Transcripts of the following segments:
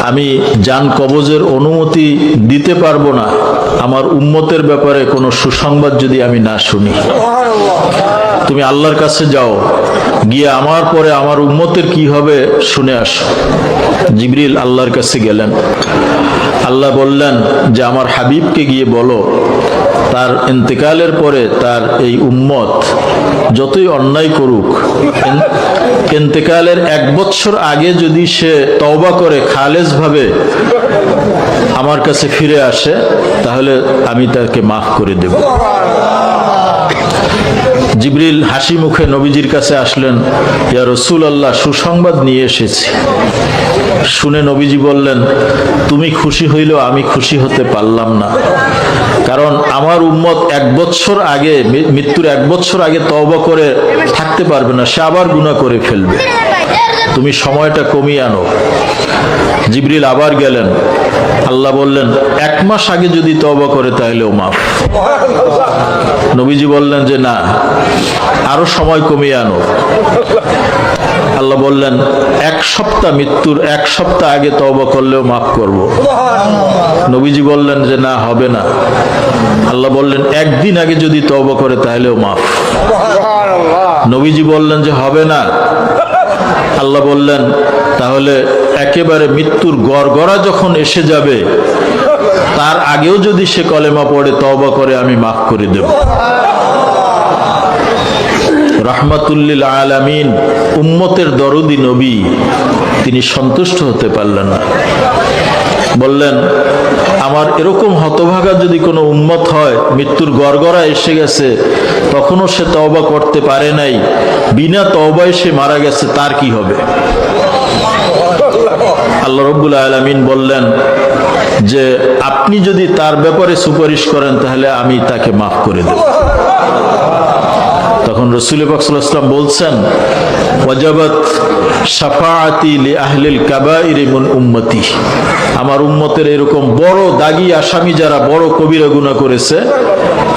আমি যান কবজের অনুমতি দিতে পারব না। আমার উম্মতের ব্যাপারে কোনো সুসংবাদ যদি আমি না শুনি। তুমি আল্লাহর কাছে যাও। গিয়ে আমার পরে আমার উম্মতের কি হবে শুনে আসো। জিবরিল আল্লাহর কাছে গেলেন। আল্লাহ বললেন যে, আমার হাবিবকে গিয়ে বলো। তার ইন্তেকালের পরে তার এই উম্মত যতই অন্যায় করুক, ইন- ইন্তেকালের এক বছর আগে যদি সে তওবা করে খালেজ ভাবে আমার কাছে ফিরে আসে, তাহলে আমি তাকে মাফ করে দেব। জিবরিল হাসি মুখে নবীজির কাছে আসলেন, ইয়া রসুল আল্লাহ সুসংবাদ নিয়ে এসেছি। শুনে নবীজি বললেন, তুমি খুশি হইলেও আমি খুশি হতে পারলাম না। কারণ আমার উম্মত এক বছর আগে মৃত্যুর এক বছর আগে তওবা করে থাকতে পারবে না, সে আবার গুনাহ করে ফেলবে। তুমি সময়টা কমিয়ে আনো। জিবরিল আবার গেলেন। আল্লাহ বললেন, এক মাস আগে যদি তওবা করে তাহলেও মাফ। নবীজি বললেন যে, না, আরও সময় কমিয়ে আনো। আল্লাহ বললেন, এক সপ্তাহ মৃত্যুর, এক সপ্তাহ আগে তওবা করলেও মাফ করব। নবীজি বললেন যে, না, হবে না। আল্লাহ বললেন, একদিন আগে যদি তওবা করে তাহলেও মাফ। নবীজি বললেন যে, হবে না। আল্লাহ বললেন, তাহলে একেবারে মৃত্যুর গড়গড়া যখন এসে যাবে, তার আগেও যদি সে কলেমা পড়ে তবা করে আমি মাফ করে দেব। রাহমাতুল্লিল আলামিন, উম্মতের দরদি নবী, তিনি সন্তুষ্ট হতে পারলেন না। বললেন, আমার এরকম হতভাগা যদি কোনো উম্মত হয়, মৃত্যুর গড়গড়া এসে গেছে, তখনও সে তওবা করতে পারে নাই, বিনা তওবায় সে মারা গেছে, তার কি হবে? আল্লাহ রব্বুল আলমিন বললেন, যে আপনি যদি তার ব্যাপারে সুপারিশ করেন, তাহলে আমি তাকে মাফ করে দেব। তখন রসুল পাকসাল্লাম বলছেন সাফাআতি লি আহলিল কাবাইর মিন উম্মতি। আমার উম্মতের এরকম বড় দাগি আসামি যারা বড় কবিরা গুণা করেছে,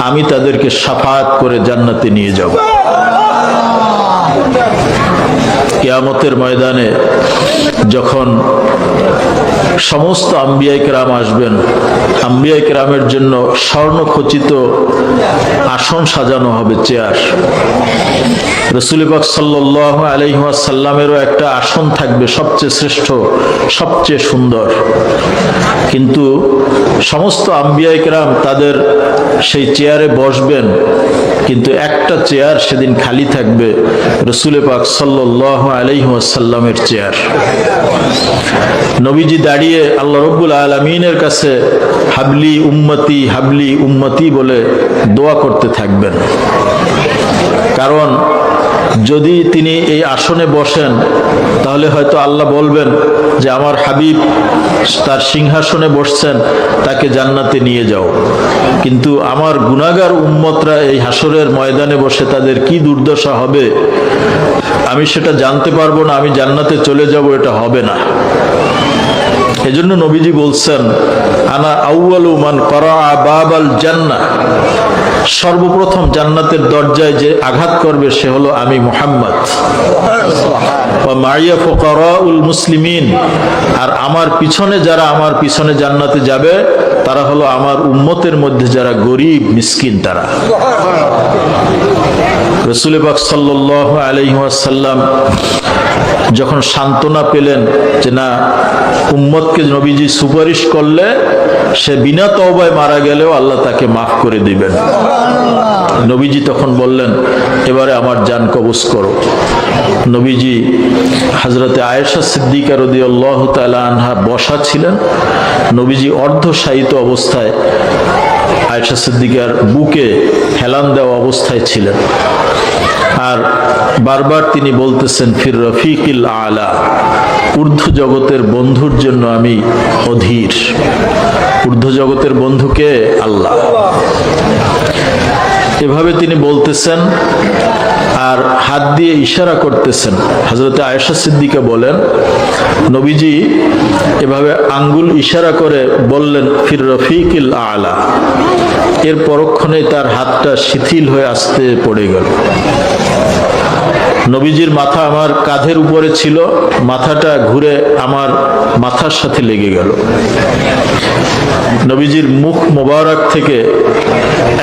আমি তাদেরকে সাফাত করে জান্নাতে নিয়ে যাব। কিয়ামতের ময়দানে যখন সমস্ত আম্বিয়াই কেরাম আসবেন আম্বিয়াই কেরামের জন্য স্বর্ণখচিত আসন সাজানো হবে, চেয়ার। রসুল পাক সাল্লাহ আলহিহাসাল্লামেরও একটা আসন থাকবে, সবচেয়ে শ্রেষ্ঠ, সবচেয়ে সুন্দর। কিন্তু সমস্ত আম্বিয়াই কেরাম তাদের সেই চেয়ারে বসবেন, কিন্তু একটা চেয়ার সেদিন খালি থাকবে, রসুলে পাক সাল্লাহ আলহিহাসাল্লামের চেয়ার। নবীজি দাঁড়িয়ে আল্লাহ রব্বুল আলমিনের কাছে হাবলি উম্মতি হাবলি উম্মতি বলে দোয়া করতে থাকবেন। কারণ যদি তিনি এই আসনে বসেন, তাহলে হয়তো আল্লাহ বলবেন যে আমার হাবিব তার সিংহাসনে বসছেন, তাকে জান্নাতে নিয়ে যাও। কিন্তু আমার গুনাগার উম্মতরা এই হাসরের ময়দানে বসে তাদের কি দুর্দশা হবে? আমি সেটা জানতে পারব না, আমি জান্নাতে চলে যাব, এটা হবে না। এজন্য নবীজি বলছেন, আনা আউয়ালু মান করা বাবাল জান্না সর্বপ্রথম জান্নাতের দরজায় যে আঘাত করবে সে হলো আমি মুহাম্মদ। মারিয়া মুসলিমিন। আর আমার পিছনে যারা আমার পিছনে জান্নাতে যাবে, তারা হলো আমার উম্মতের মধ্যে যারা গরিব, মিসকিন তারা। রসুল পাক সাল্লাহ যখন সান্ত্বনা পেলেন যে না, উম্মতকে নবীজি সুপারিশ করলে সে বিনা তওবায় মারা গেলেও আল্লাহ তাকে মাফ করে দিবেন। নবীজি তখন বললেন এবারে আমার যান কবজ করো। নবীজি হাজরতে আয়েশা সিদ্দিকা রদি আল্লাহ আনহা বসা ছিলেন। নবীজি অর্ধশায়িত অবস্থায় আয়েশা সিদ্দিকার বুকে হেলান দেওয়া অবস্থায় ছিলেন। আর বারবার তিনি বলতেছেন, ফির রফিকিল আলা, ঊর্ধ্ব জগতের বন্ধুর জন্য আমি অধীর। ঊর্ধ্ব জগতের বন্ধুকে আল্লাহ। এভাবে তিনি বলতেছেন আর হাত দিয়ে ইশারা করতেছেন। হজরতে আয়েশা সিদ্দিকা বলেন, নবীজি, এভাবে আঙ্গুল ইশারা করে বললেন, ফির রফিকিল আলা। এর পরক্ষণে তার হাতটা শিথিল হয়ে আসতে পড়ে গেল। নবীজির মাথা আমার কাঁধের উপরে ছিল, মাথাটা ঘুরে আমার মাথার সাথে লেগে গেল। নবীজির মুখ মোবারক থেকে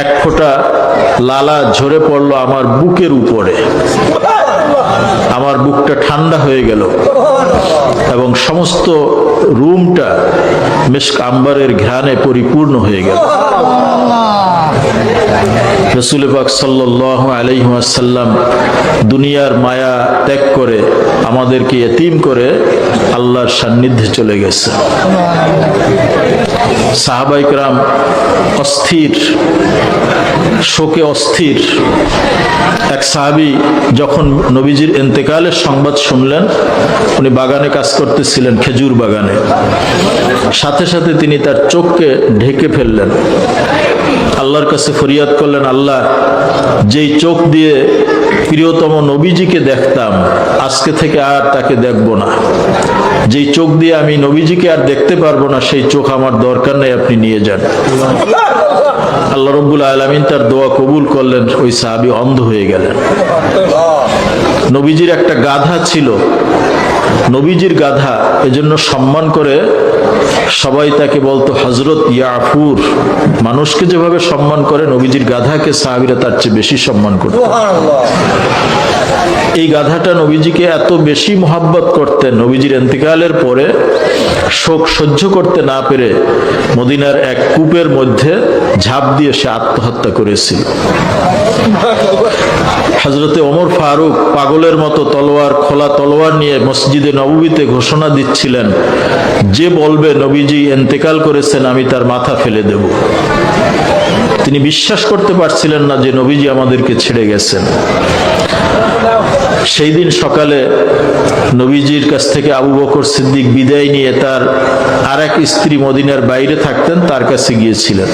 এক ফোঁটা লালা ঝরে পড়ল আমার বুকের উপরে। আমার বুকটা ঠান্ডা হয়ে গেল এবং সমস্ত রুমটা মেশক আম্বারের ঘ্রাণে পরিপূর্ণ হয়ে গেল। রসুল পাক সাল্লাহ আলাইসাল্লাম দুনিয়ার মায়া ত্যাগ করে আমাদেরকে এতিম করে আল্লাহর সান্নিধ্যে চলে গেছে। সাহাবাইকরাম অস্থির, শোকে অস্থির। এক সাহাবি যখন নবীজির এন্তেকালের সংবাদ শুনলেন, উনি বাগানে কাজ করতেছিলেন, খেজুর বাগানে। সাথে সাথে তিনি তার চোখকে ঢেকে ফেললেন। আল্লাহর কাছে ফরিয়াদ করলেন, আল্লাহ, যেই চোখ দিয়ে প্রিয়তম নবীজিকে দেখতাম, আজকে থেকে আর তাকে দেখব না। যেই চোখ দিয়ে আমি নবীজিকে আর দেখতে পারব না, সেই চোখ আমার দরকার নেই, আপনি নিয়ে যান। আল্লাহ রব্বুল আলমিন তার দোয়া কবুল করলেন, ওই সাহাবি অন্ধ হয়ে গেলেন। নবীজির একটা গাধা ছিল। নবীজির গাধা এজন্য সম্মান করে সবাই তাকে বলতো হজরত ইয়াফুর মানুষকে যেভাবে সম্মান করে নবীজির গাধাকে সাহাবিরা তার চেয়ে বেশি সম্মান করত। এই গাধাটা নবীজিকে এত বেশি মোহাব্বত করতেন নবীজির এন্তেকালের পরে শোক সহ্য করতে না পেরে মদিনার এক কূপের মধ্যে ঝাঁপ দিয়ে সে আত্মহত্যা করেছিল। হজরতে ওমর ফারুক পাগলের মতো তলোয়ার খোলা তলোয়ার নিয়ে মসজিদে নবীতে ঘোষণা দিচ্ছিলেন যে বলবে নবীজি এন্তেকাল করেছেন আমি তার মাথা ফেলে দেব। তিনি বিশ্বাস করতে পারছিলেন না যে নবীজি আমাদেরকে ছেড়ে গেছেন। সেই দিন সকালে নবীজির কাছ থেকে আবু বকর সিদ্দিক বিদায় নিয়ে তার আর এক স্ত্রী মদিনার বাইরে থাকতেন, তার কাছে গিয়েছিলেন।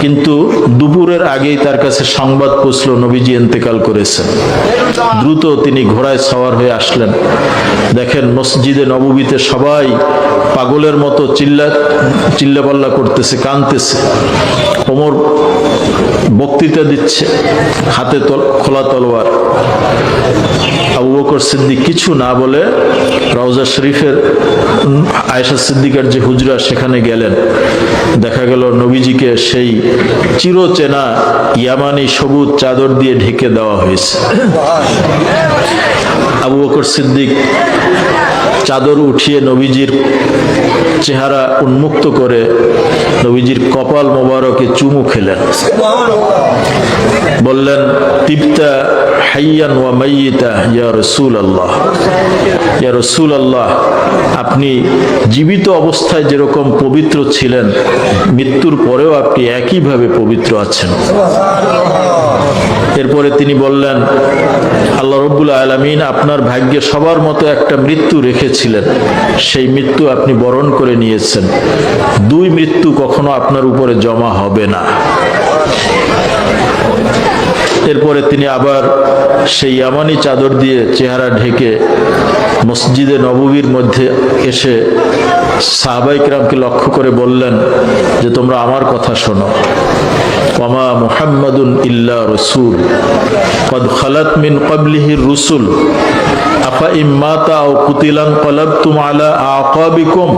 কিন্তু দুপুরের আগেই তার কাছে সংবাদ পৌঁছল, নবীজি এন্তেকাল করেছেন। দ্রুত তিনি ঘোড়ায় সওয়ার হয়ে আসলেন। দেখেন মসজিদে নববীতে সবাই পাগলের মতো চিল্লা চিল্লাপাল্লা করতেছে কানতেছে বক্তৃতা দিচ্ছে হাতে খোলা তলোয়ার। আবু বকর সিদ্দিক কিছু না বলে রওজা শরীফের আয়েশা সিদ্দিকার যে হুজরা সেখানে গেলেন। দেখা গেল নবীজিকে সেই চিরচেনা ইয়ামানি সবুজ চাদর দিয়ে ঢেকে দেওয়া হয়েছে। আবু বকর সিদ্দিক চাদর উঠিয়ে নবীজির চেহারা উন্মুক্ত করে নবীজির কপাল মোবারকে চুমু খেলেন। বললেন তিপ্তা হাইয়ান ওয়া মাইয়িতা, ইয়া রসুল আল্লাহ ইয়া রসুল আল্লাহ আপনি জীবিত অবস্থায় যেরকম পবিত্র ছিলেন, মৃত্যুর পরেও আপনি একইভাবে পবিত্র আছেন। এরপরে তিনি বললেন, আল্লাহ রব্বুল আলমিন আপনার ভাগ্যে সবার মতো একটা মৃত্যু রেখেছিলেন। সেই মৃত্যু আপনি বরণ করে নিয়েছেন। দুই মৃত্যু কখনো আপনার উপরে জমা হবে না। এরপরে তিনি আবার সেই ইয়ামানি চাদর দিয়ে চেহারা ঢেকে মসজিদে নববীর মধ্যে এসে সাহাবাইকরামকে লক্ষ্য করে বললেন যে, তোমরা আমার কথা শোনো। ওমা মুহাম্মাদুন ইল্লা রসুল। কদ খালাত মিন ক্বাবলিহি রুসুল। আফা ইম্মাতা আও কুতিলান কলাবতুম আলা আকাবিকুম।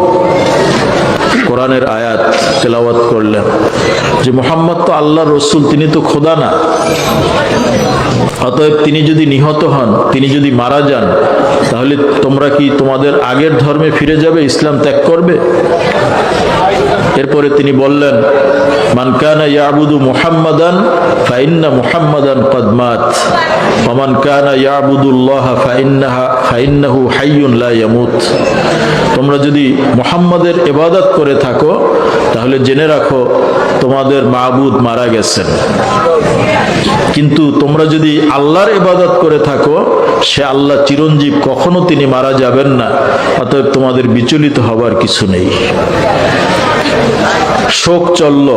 কোরআনের আয়াত তেলাওয়াত করলেন। যে মোহাম্মদ তো আল্লাহ রসুল, তিনি তো খোদা না। অতএব তিনি যদি নিহত হন, তিনি যদি মারা যান, তাহলে তোমরা কি তোমাদের আগের ধর্মে ফিরে যাবে, ইসলাম ত্যাগ করবে? এরপরে তিনি বললেন তোমরা যদি মুহাম্মাদের ইবাদত করে থাকো, তাহলে জেনে রাখো, তোমাদের মাবুদ মারা গেছেন। কিন্তু তোমরা যদি আল্লাহর ইবাদত করে থাকো, সে আল্লাহ চিরঞ্জীব কখনো তিনি মারা যাবেন না, অতএব তোমাদের বিচলিত হবার কিছু নেই। শোক চলল,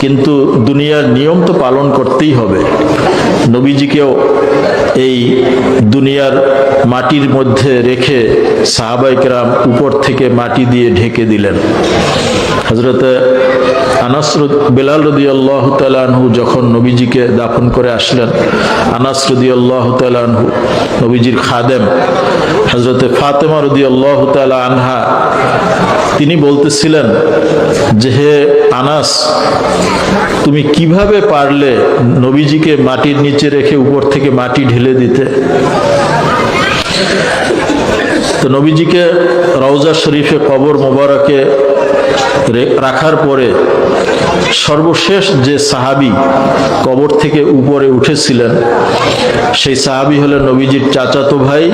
কিন্তু দুনিয়ার নিয়ম তো পালন করতেই হবে। নবীজিকেও এই দুনিয়ার মাটির মধ্যে রেখে সাহাবাইকরাম উপর থেকে মাটি দিয়ে ঢেকে দিলেন। হজরত আনাস বেলাল যখন নবীজিকে করে আসলেন, আনাস নবীজির খাদেম ফাতেমা আনহা, তিনি বলতেছিলেন যে, হে আনাস, তুমি কীভাবে পারলে নবীজিকে মাটির নিচে রেখে উপর থেকে মাটি ঢেলে দিতে? তো নবীজিকে রওজা শরীফে কবর মোবারকে রাখার পরে সর্বশেষ যে সাহাবি কবর থেকে উপরে উঠেছিলেন, সেই সাহাবি হলেন নবীজির চাচাতো ভাই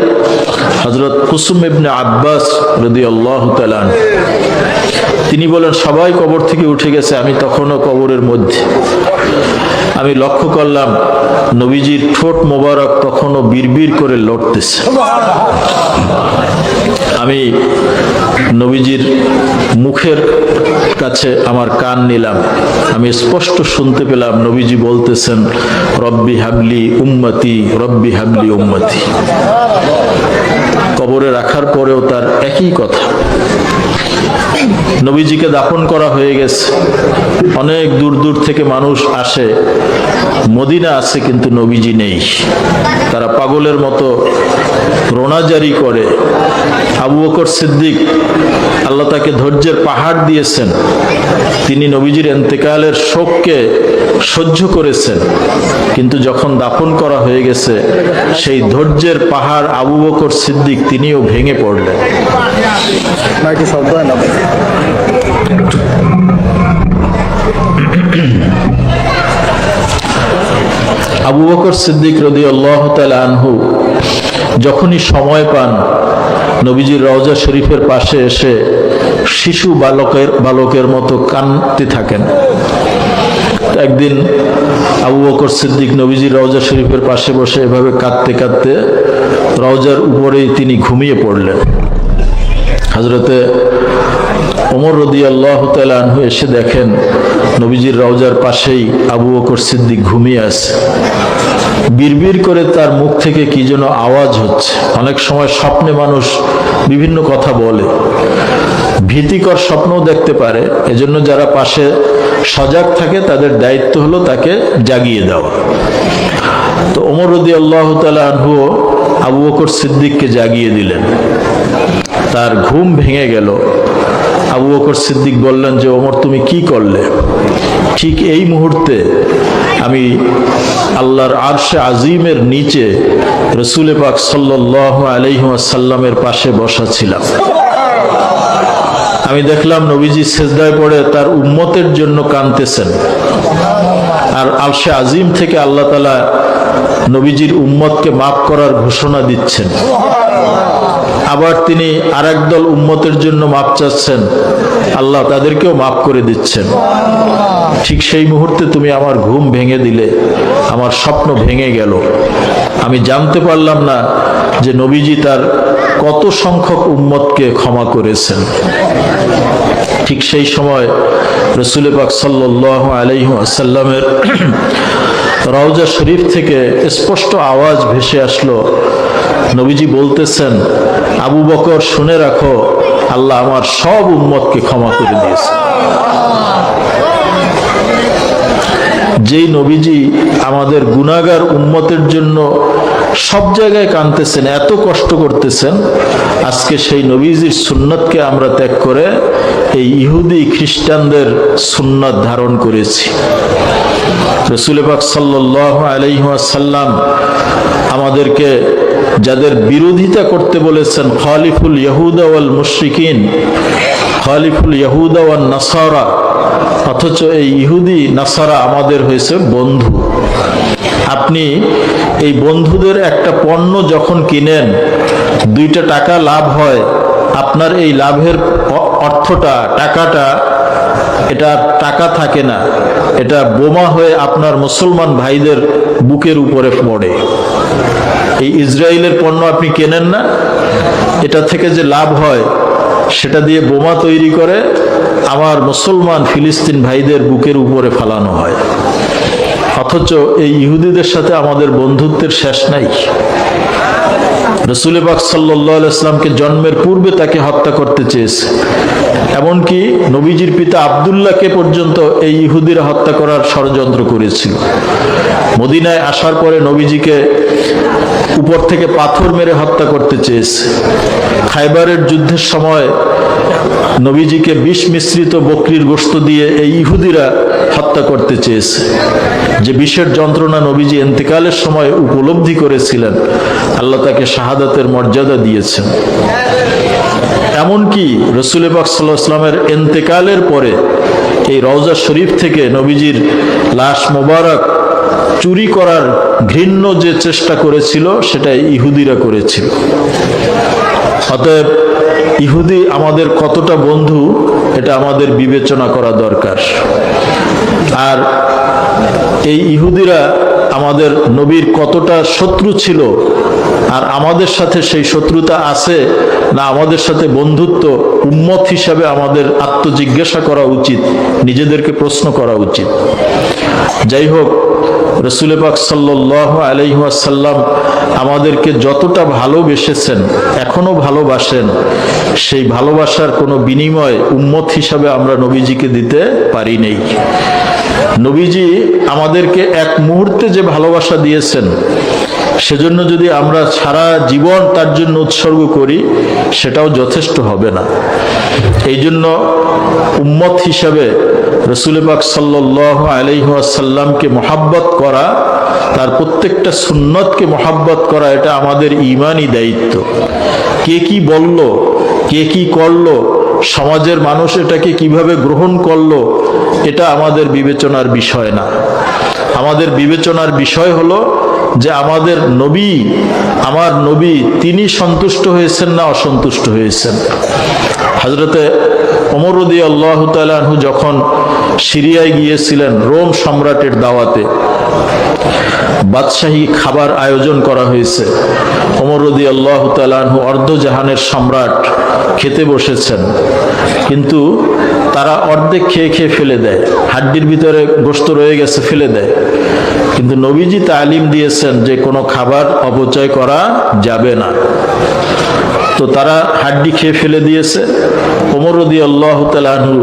হজরত কুসুম ইবনে আব্বাস রদি আল্লাহ তালান তিনি বলেন, সবাই কবর থেকে উঠে গেছে, আমি তখনও কবরের মধ্যে। আমি লক্ষ্য করলাম নবীজির ঠোঁট মোবারক তখনও বিড়বিড় করে লড়তেছে। আমি নবীজির মুখের কাছে আমার কান নিলাম। আমি স্পষ্ট শুনতে পেলাম, নবীজি বলতেছেন, রব্বি হাবলি উম্মতি, রব্বি হাবলি উম্মতি। কবরে রাখার পরেও তার একই কথা। নবীজিকে দাফন করা হয়ে গেছে। অনেক দূর দূর থেকে মানুষ আসে। মদিনা আছে কিন্তু নবীজি নেই। তারা পাগলের মতো রোনাজারি করে। আবু বকর সিদ্দিক আল্লাহ তাকে ধৈর্যের পাহাড় দিয়েছেন। তিনি নবীজির এন্তেকালের শোককে সহ্য করেছেন। কিন্তু যখন দাফন করা হয়ে গেছে সেই ধৈর্যের পাহাড় আবু বকর সিদ্দিক তিনিও ভেঙে পড়লেন। না শব্দ হয় না আবু বকর সিদ্দিক রদি আল্লাহ আনহু যখনই সময় পান, নবীজির রওজা শরীফের পাশে এসে শিশু বালকের বালকের মতো কানতে থাকেন। একদিন আবু বকর সিদ্দিক নবীজির রওজা শরীফের পাশে বসে এভাবে কাঁদতে কাঁদতে রওজার উপরেই তিনি ঘুমিয়ে পড়লেন। হজরতে ওমর রদি আল্লাহ আনহু এসে দেখেন, নবীজির রওজার পাশেই আবু বকর সিদ্দিক ঘুমিয়ে আছে। বিড়বিড় করে তার মুখ থেকে কি যেন আওয়াজ হচ্ছে। অনেক সময় স্বপ্নে মানুষ বিভিন্ন কথা বলে। ভীতিকর স্বপ্নও দেখতে পারে। এজন্য যারা পাশে সজাগ থাকে, তাদের দায়িত্ব হলো তাকে জাগিয়ে দেওয়া। তো ওমর রদি আল্লাহ আনহুও আবু বকর সিদ্দিককে জাগিয়ে দিলেন। তার ঘুম ভেঙে গেল। আবু বকর সিদ্দিক বললেন যে, ওমর, তুমি কি করলে? ঠিক এই মুহূর্তে আমি আল্লাহর আরশে আজিমের নিচে রসুলে পাক সাল্লাহ আলহিমাসাল্লামের পাশে বসা ছিলাম। আমি দেখলাম নবীজি সেজদায় পড়ে তার উম্মতের জন্য কানতেছেন আর আলশে আজিম থেকে আল্লাহ তালা নবীজির উম্মতকে মাফ করার ঘোষণা দিচ্ছেন। আবার তিনি আরেক দল উম্মতের জন্য মাপ চাচ্ছেন। আল্লাহ তাদেরকেও মাফ করে দিচ্ছেন। ঠিক সেই মুহূর্তে তুমি আমার ঘুম ভেঙে দিলে, আমার স্বপ্ন ভেঙে গেল। আমি জানতে পারলাম না যে নবীজি তার কত সংখ্যক উম্মতকে ক্ষমা করেছেন। ঠিক সেই সময় রসুল পাক সাল্লাহ আলহিম আসাল্লামের রওজা শরীফ থেকে স্পষ্ট আওয়াজ ভেসে আসলো। নবীজি বলতেছেন, আবু বকর, শুনে রাখো, আল্লাহ আমার সব উম্মতকে ক্ষমা করে দিয়েছে যেই নবীজি আমাদের গুনাগার উম্মতের জন্য সব জায়গায় কানতেছেন এত কষ্ট করতেছেন, আজকে সেই নবীজির সুন্নতকে আমরা ত্যাগ করে এই ইহুদি খ্রিস্টানদের সুন্নত ধারণ করেছি। রসুল পাক সাল্লাহ আলহিহাসাল্লাম আমাদেরকে যাদের বিরোধিতা করতে বলেছেন, খালিফুল ইয়াহুদা ওয়াল খালিফুল ইয়াহুদা ওয়াল নাসারা। অথচ এই ইহুদি নাসারা আমাদের হয়েছে বন্ধু। আপনি এই বন্ধুদের একটা পণ্য যখন কিনেন, দুইটা টাকা লাভ হয়, আপনার এই লাভের অর্থটা, টাকাটা, এটা টাকা থাকে না। এটা বোমা হয়ে আপনার মুসলমান ভাইদের বুকের উপরে পড়ে। এই ইসরায়েলের পণ্য আপনি কেনেন না? এটা থেকে যে লাভ হয় সেটা দিয়ে বোমা তৈরি করে আমার মুসলমান ফিলিস্তিন ভাইদের বুকের উপরে ফালানো হয়। অথচ এই ইহুদিদের সাথে আমাদের বন্ধুত্বের শেষ নাই। রসুল পাক সাল্লাহ ইসলামকে জন্মের পূর্বে তাকে হত্যা করতে চেয়েছে। এমনকি নবীজির পিতা আবদুল্লাহকে পর্যন্ত এই ইহুদিরা হত্যা করার ষড়যন্ত্র করেছিল। মদিনায় আসার পরে নবীজিকে উপর থেকে পাথর মেরে হত্যা করতে চেয়েছে। খাইবারের যুদ্ধের সময় নবীজিকে বিষ মিশ্রিত বকরির গোস্ত দিয়ে এই ইহুদিরা হত্যা করতে চেয়েছে। যে বিষের যন্ত্রণা নবীজি এন্তেকালের সময় উপলব্ধি করেছিলেন, আল্লাহ তাকে শাহাদাতের মর্যাদা দিয়েছেন এমনকি রসুল পাক সাল্লাহ ইসলামের এন্তেকালের পরে এই রওজা শরীফ থেকে নবীজির লাশ মোবারক চুরি করার ঘৃণ্য যে চেষ্টা করেছিল, সেটা ইহুদিরা করেছিল। অতএব ইহুদি আমাদের কতটা বন্ধু, এটা আমাদের বিবেচনা করা দরকার। আর এই ইহুদিরা আমাদের নবীর কতটা শত্রু ছিল আর আমাদের সাথে সেই শত্রুতা আছে না আমাদের সাথে বন্ধুত্ব উম্মত হিসাবে আমাদের আত্মজিজ্ঞাসা করা উচিত, নিজেদেরকে প্রশ্ন করা উচিত। যাই হোক, রসুল পাক সাল্লাহ আলহাসাল্লাম আমাদেরকে যতটা ভালোবেসেছেন, এখনও ভালোবাসেন, সেই ভালোবাসার কোনো বিনিময় উম্মত হিসাবে আমরা নবীজিকে দিতে পারি নেই। নবীজি আমাদেরকে এক মুহূর্তে যে ভালোবাসা দিয়েছেন সেজন্য যদি আমরা সারা জীবন তার জন্য উৎসর্গ করি, সেটাও যথেষ্ট হবে না। এই জন্য উম্মত হিসাবে রসুল পাক সাল্লাহ আলহাসাল্লামকে মোহাব্বত করা, তার প্রত্যেকটা সুন্নতকে মোহাব্বত করা, এটা আমাদের ইমানই দায়িত্ব। কে কি বলল, কে কি করল, সমাজের মানুষ এটাকে কীভাবে গ্রহণ করল, এটা আমাদের বিবেচনার বিষয় না। আমাদের বিবেচনার বিষয় হলো যে আমাদের নবী, আমার নবী, তিনি সন্তুষ্ট হয়েছেন না অসন্তুষ্ট হয়েছেন। হজরতে অমরদি আল্লাহ তালু যখন সিরিয়ায় গিয়েছিলেন রোম সম্রাটের দাওয়াতে, বাদশাহী খাবার আয়োজন করা হয়েছে। অমরদি আল্লাহ তালু অর্ধজাহানের সম্রাট খেতে বসেছেন, কিন্তু তারা অর্ধেক খেয়ে খেয়ে ফেলে দেয়। হাড্ডির ভিতরে গোস্ত রয়ে গেছে, ফেলে দেয়। কিন্তু নবীজি তালিম দিয়েছেন যে কোনো খাবার অপচয় করা যাবে না। তো তারা হাড্ডি খেয়ে ফেলে দিয়েছে। ওমরদি আল্লাহ তালু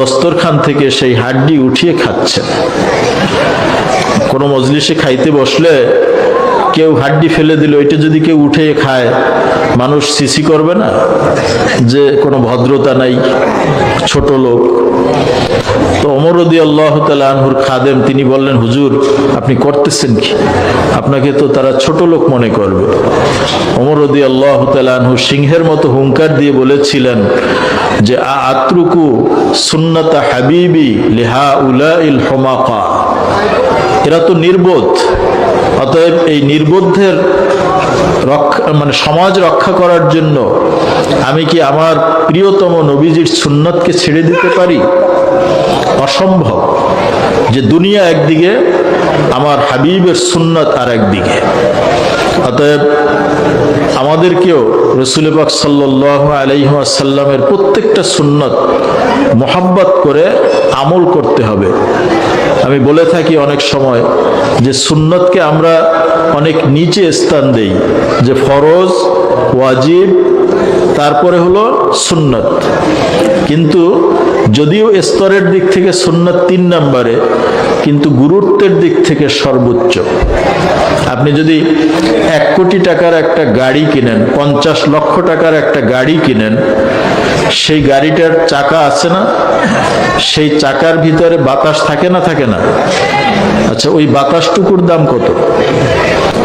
দস্তরখান থেকে সেই হাড্ডি উঠিয়ে খাচ্ছেন কোনো মজলিসে খাইতে বসলে কেউ হাড্ডি ফেলে দিল এটা যদি কেউ উঠে খায়, মানুষ সিসি করবে না? যে কোনো ভদ্রতা নাই, ছোট লোক। তো অমরদি আল্লাহ তালহুর খাদেম, তিনি বললেন, হুজুর, আপনি করতেছেন কি? আপনাকে তো তারা ছোট লোক মনে করবে। অমরদি আল্লাহ তালহু সিংহের মতো হুঙ্কার দিয়ে বলেছিলেন যে, আ আত্রুকু সুন্নতা হাবিবি লিহা উলা হমাকা। এরা তো নির্বোধ। অতএব এই নির্বোধের রক্ষা মানে সমাজ রক্ষা করার জন্য আমি কি আমার প্রিয়তম নবীজির সুন্নতকে ছেড়ে দিতে পারি? অসম্ভব যে দুনিয়া একদিকে, আমার হাবিবের সুন্নত আর একদিকে। অতএব আমাদেরকেও রসুল পাক সাল্লাহ আলহাসাল্লামের প্রত্যেকটা সুন্নত মোহাব্বত করে আমল করতে হবে। আমি বলে থাকি অনেক সময় যে সুন্নতকে আমরা অনেক নিচে স্থান দেই, যে ফরজ, ওয়াজিব, তারপরে হলো সুন্নত। কিন্তু যদিও স্তরের দিক থেকে সুন্নত তিন নম্বরে, কিন্তু গুরুত্বের দিক থেকে সর্বোচ্চ। আপনি যদি এক কোটি টাকার একটা গাড়ি কিনেন, পঞ্চাশ লক্ষ টাকার একটা গাড়ি কিনেন, সেই গাড়িটার চাকা আছে না? সেই চাকার ভিতরে বাতাস থাকে না থাকে না? আচ্ছা ওই বাতাসটুকুর দাম কত?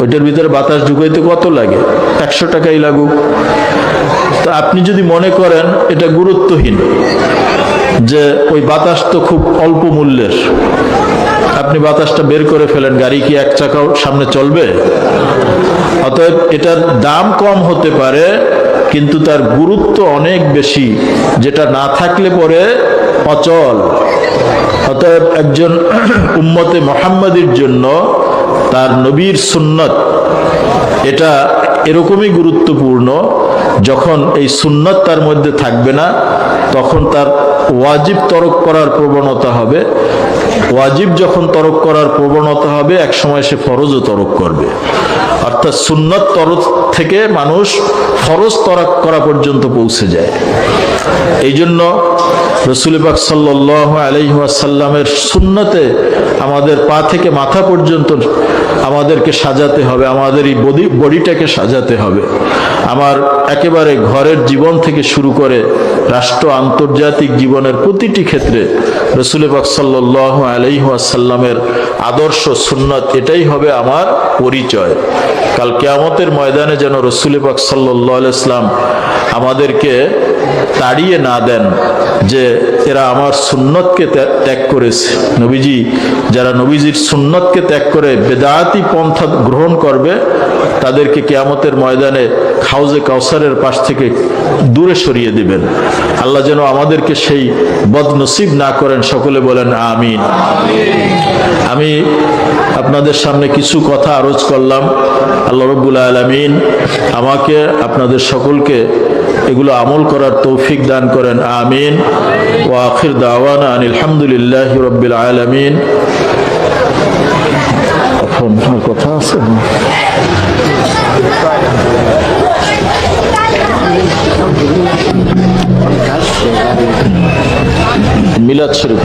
ওইটার ভিতরে বাতাস ঢুকাইতে কত লাগে? একশো টাকাই লাগুক। তা আপনি যদি মনে করেন, এটা গুরুত্বহীন। যে ওই বাতাস তো খুব অল্প মূল্যের। আপনি বাতাসটা বের করে ফেলেন, গাড়ি কি এক চাকা সামনে চলবে? অতএব এটার দাম কম হতে পারে, কিন্তু তার গুরুত্ব অনেক বেশি, যেটা না থাকলে পরে অচল। অতএব একজন উম্মতে মোহাম্মদের জন্য তার নবীর সুন্নত, এটা এরকমই গুরুত্বপূর্ণ, যখন এই সুন্নত তার মধ্যে থাকবে না, তখন তার ওয়াজিব তরক করার প্রবণতা হবে। ওয়াজিব যখন তরক করার প্রবণতা হবে এক সময় সে ফরজও তরক করবে। অর্থাৎ সুন্নত তরক থেকে মানুষ ফরজ তরক করা পর্যন্ত পৌঁছে যায়। এই জন্য রসুল পাক সাল্লাহ আলহিহাসাল্লামের সুন্নতে আমাদের পা থেকে মাথা পর্যন্ত আমাদেরকে সাজাতে হবে, আমাদের এই বডি, বডিটাকে সাজাতে হবে। আমার একেবারে ঘরের জীবন থেকে শুরু করে রাষ্ট্র আন্তর্জাতিক জীবনের প্রতিটি ক্ষেত্রে রসুল পাক সাল্লাহ আলহিহাসাল্লামের আদর্শ সুন্নত এটাই হবে আমার পরিচয়। কাল কেয়ামতের ময়দানে যেন রসুল পাক সাল্লাহ ইসলাম আমাদেরকে তাড়িয়ে না দেন যে এরা আমার সুন্নতকে ত্যাগ- করেছে। নবীজি, যারা নবীজির সুন্নতকে ত্যাগ করে বেদায়াতি পন্থা গ্রহণ করবে, তাদেরকে কেয়ামতের ময়দানে খাউজে কাউসারের পাশ থেকে দূরে সরিয়ে দিবেন। আল্লাহ যেন আমাদেরকে সেই বদনসিব না করেন, সকলে বলেন আমিন। আমি আপনাদের সামনে কিছু কথা আরজ করলাম। আল্লাহ রব্বুল আলমিন আমাকে, আপনাদের সকলকে এগুলো আমল করার তৌফিক দান করেন, আমিন। ও আখির দাওয়ানা আলহামদুলিল্লাহ রব্বিল আলমিন। কথা আছে? মিলাদ শরীফ